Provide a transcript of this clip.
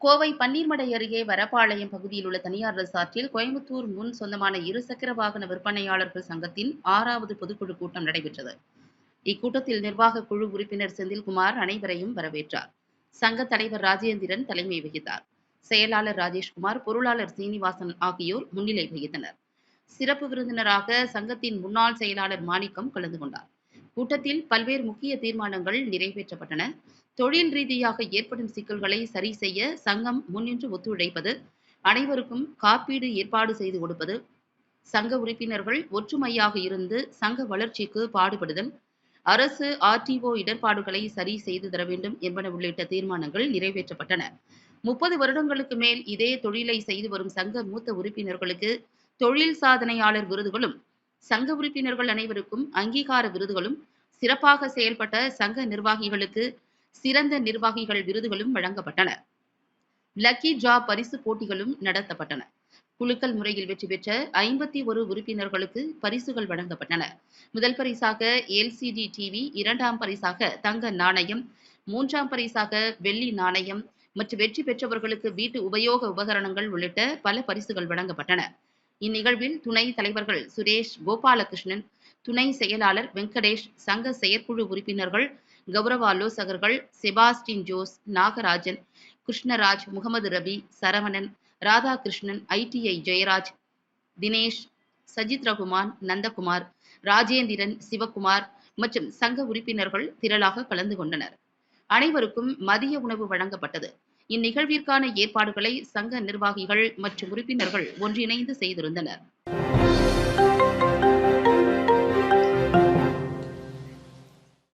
கோவை பன்னீர்மடை அருகே வரப்பாளையம் பகுதியில் உள்ள தனியார் ரெசார்ட்டில் கோயம்புத்தூர் முன் சொந்தமான இருசக்கர வாகன விற்பனையாளர்கள் சங்கத்தின் ஆறாவது பொதுக்குழு கூட்டம் நடைபெற்றது. இக்கூட்டத்தில் நிர்வாக குழு உறுப்பினர் செந்தில்குமார் அனைவரையும் வரவேற்றார். சங்க தலைவர் ராஜேந்திரன் தலைமை வகித்தார். செயலாளர் ராஜேஷ்குமார் பொருளாளர் சீனிவாசன் ஆகியோர் முன்னிலை வகித்தனர். சிறப்பு விருந்தினராக சங்கத்தின் முன்னாள் செயலாளர் மாணிக்கம் கலந்து கொண்டார். கூட்டத்தில் பல்வேறு முக்கிய தீர்மானங்கள் நிறைவேற்றப்பட்டன. தொழில் ரீதியாக ஏற்படும் சிக்கல்களை சரி செய்ய சங்கம் முன்னின்று ஒத்துழைப்பது அனைவருக்கும் காப்பீடு ஏற்பாடு செய்து கொடுப்பது சங்க உறுப்பினர்கள் ஒற்றுமையாக இருந்து சங்க வளர்ச்சிக்கு பாடுபடுதல் அரசு ஆர்டிஓ இடர்பாடுகளை சரி செய்து தர வேண்டும் என்பன உள்ளிட்ட தீர்மானங்கள் நிறைவேற்றப்பட்டன. முப்பது வருடங்களுக்கு மேல் இதே தொழிலை செய்து வரும் சங்க மூத்த உறுப்பினர்களுக்கு தொழில் சாதனையாளர் விருதுகளும் சங்க உறுப்பினர்கள் அனைவருக்கும் அங்கீகார விருதுகளும் சிறப்பாக செயல்பட்ட சங்க நிர்வாகிகளுக்கு சிறந்த நிர்வாகிகள் விருதுகளும் வழங்கப்பட்டன. லக்கி ஜா பரிசு போட்டிகளும் நடத்தப்பட்டன. குலுக்கல் முறையில் வெற்றி பெற்ற ஐம்பத்தி ஒரு உறுப்பினர்களுக்கு பரிசுகள் வழங்கப்பட்டன. முதல் பரிசாக எல்சிடி டிவி இரண்டாம் பரிசாக தங்க நாணயம் மூன்றாம் பரிசாக வெள்ளி நாணயம் மற்றும் வெற்றி பெற்றவர்களுக்கு வீட்டு உபயோக உபகரணங்கள் உள்ளிட்ட பல பரிசுகள் வழங்கப்பட்டன. இந்நிகழ்வில் துணை தலைவர்கள் சுரேஷ் கோபாலகிருஷ்ணன் துணை செயலாளர் வெங்கடேஷ் சங்க செயற்குழு உறுப்பினர்கள் கௌரவ ஆலோசகர்கள் செபாஸ்டின் ஜோஸ் நாகராஜன் கிருஷ்ணராஜ் முகமது ரபி சரவணன் ராதாகிருஷ்ணன் ஐடிஐ ஜெயராஜ் தினேஷ் சஜித் ரகுமான் நந்தகுமார் ராஜேந்திரன் சிவகுமார் மற்றும் சங்க உறுப்பினர்கள் திரளாக கலந்து கொண்டனர். அனைவருக்கும் மதிய உணவு வழங்கப்பட்டது. இந்நிகழ்விற்கான ஏற்பாடுகளை சங்க நிர்வாகிகள் மற்றும் உறுப்பினர்கள் ஒன்றிணைந்து செய்திருந்தனர்.